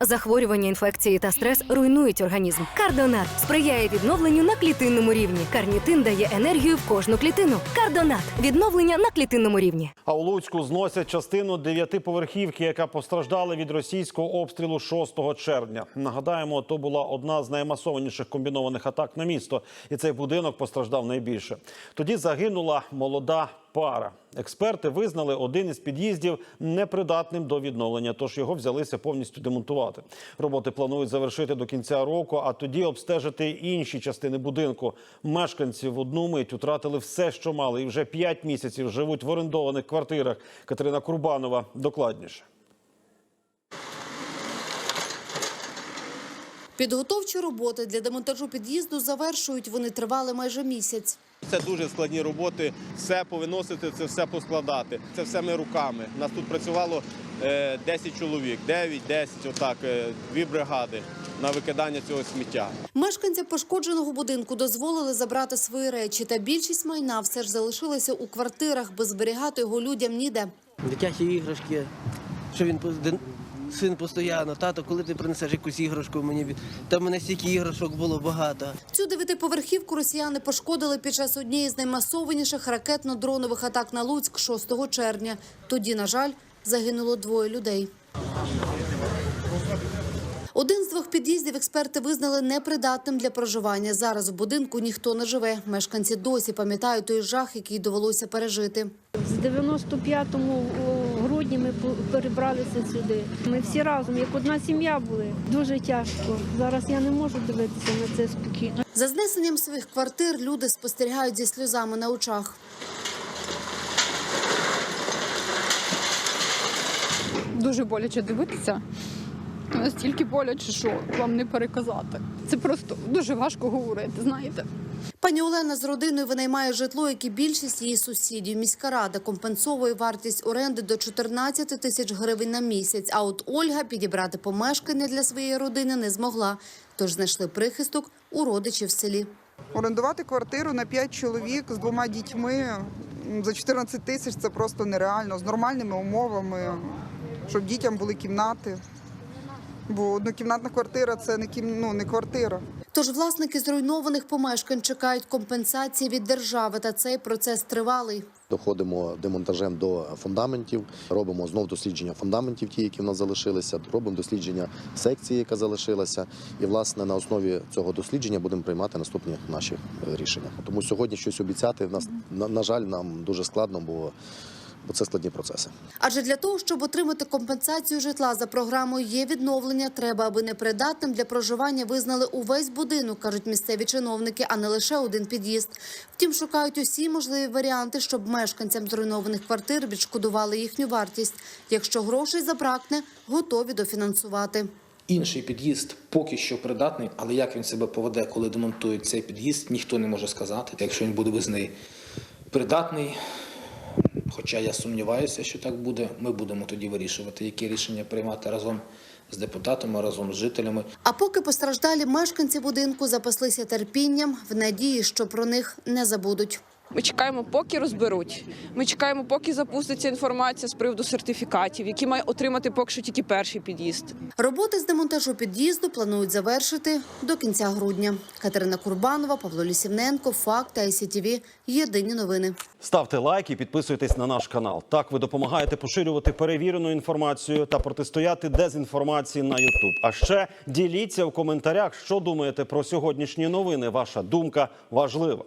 Захворювання, інфекції та стрес руйнують організм. Кардонат сприяє відновленню на клітинному рівні. Карнітин дає енергію в кожну клітину. Кардонат відновлення на клітинному рівні. А у Луцьку зносять частину дев'ятиповерхівки, яка постраждала від російського обстрілу 6 червня. Нагадаємо, то була одна з наймасованіших комбінованих атак на місто, і цей будинок постраждав найбільше. Тоді загинула молода пара. Експерти визнали один із під'їздів непридатним до відновлення, тож його взялися повністю демонтувати. Роботи планують завершити до кінця року, а тоді обстежити інші частини будинку. Мешканці в одну мить втратили все, що мали, і вже п'ять місяців живуть в орендованих квартирах. Катерина Курбанова докладніше. Підготовчі роботи для демонтажу під'їзду завершують. Вони тривали майже місяць. Це дуже складні роботи. Все повиносити, це все поскладати. Це все ми руками. Нас тут працювало е, 10 чоловік, 9-10, отак, е, дві бригади на викидання цього сміття. Мешканцям пошкодженого будинку дозволили забрати свої речі, та більшість майна все ж залишилася у квартирах, бо зберігати його людям ніде. Дитячі іграшки, що він син постійно, тато, коли ти принесеш якусь іграшку мені від- Та мене стільки іграшок було багато. Цю дев'ятиповерхівку росіяни пошкодили під час однієї з наймасованіших ракетно-дронових атак на Луцьк 6 червня. Тоді, на жаль, загинуло двоє людей. З двох під'їздів експерти визнали непридатним для проживання. Зараз в будинку ніхто не живе. Мешканці досі пам'ятають той жах, який довелося пережити. З 95-му грудні ми перебралися сюди. Ми всі разом, як одна сім'я були. Дуже тяжко. Зараз я не можу дивитися на це спокійно. За знесенням своїх квартир люди спостерігають зі сльозами на очах. дуже боляче дивитися. Настільки боляче, що вам не переказати. Це просто дуже важко говорити, знаєте. Пані Олена з родиною винаймає житло, як і більшість її сусідів. Міська рада компенсовує вартість оренди до 14 тисяч гривень на місяць. А от Ольга підібрати помешкання для своєї родини не змогла. Тож знайшли прихисток у родичів в селі. Орендувати квартиру на 5 чоловік з двома дітьми за 14 тисяч це просто нереально. З нормальними умовами, щоб дітям були кімнати. Бо однокімнатна квартира це не кім... ну, не квартира. Тож власники зруйнованих помешкань чекають компенсації від держави, та цей процес тривалий. Доходимо демонтажем до фундаментів, робимо знов дослідження фундаментів, ті, які в нас залишилися, робимо дослідження секції, яка залишилася. І власне на основі цього дослідження будемо приймати наступні наші рішення. Тому сьогодні щось обіцяти в нас на, на жаль нам дуже складно, бо, бо це складні процеси. Адже для того, щоб отримати компенсацію житла за програмою є відновлення, треба, аби непридатним для проживання визнали увесь будинок, кажуть місцеві чиновники, а не лише один під'їзд. Втім, шукають усі можливі варіанти, щоб мешканцям зруйнованих квартир відшкодували їхню вартість. Якщо грошей забракне, готові дофінансувати. Інший під'їзд поки що придатний, але як він себе поведе, коли демонтують цей під'їзд, ніхто не може сказати. Якщо він буде визнаний придатний, хоча я сумніваюся, що так буде, ми будемо тоді вирішувати, які рішення приймати разом з депутатами, разом з жителями. А поки постраждалі мешканці будинку запаслися терпінням в надії, що про них не забудуть. Ми чекаємо, поки розберуть. Ми чекаємо, поки запуститься інформація з приводу сертифікатів, які має отримати поки що тільки перший під'їзд. Роботи з демонтажу під'їзду планують завершити до кінця грудня. Катерина Курбанова, Павло Лісівненко, Факт та ICTV. Єдині новини. Ставте лайк і підписуйтесь на наш канал. Так ви допомагаєте поширювати перевірену інформацію та протистояти дезінформації на YouTube. А ще діліться в коментарях, що думаєте про сьогоднішні новини. Ваша думка важлива.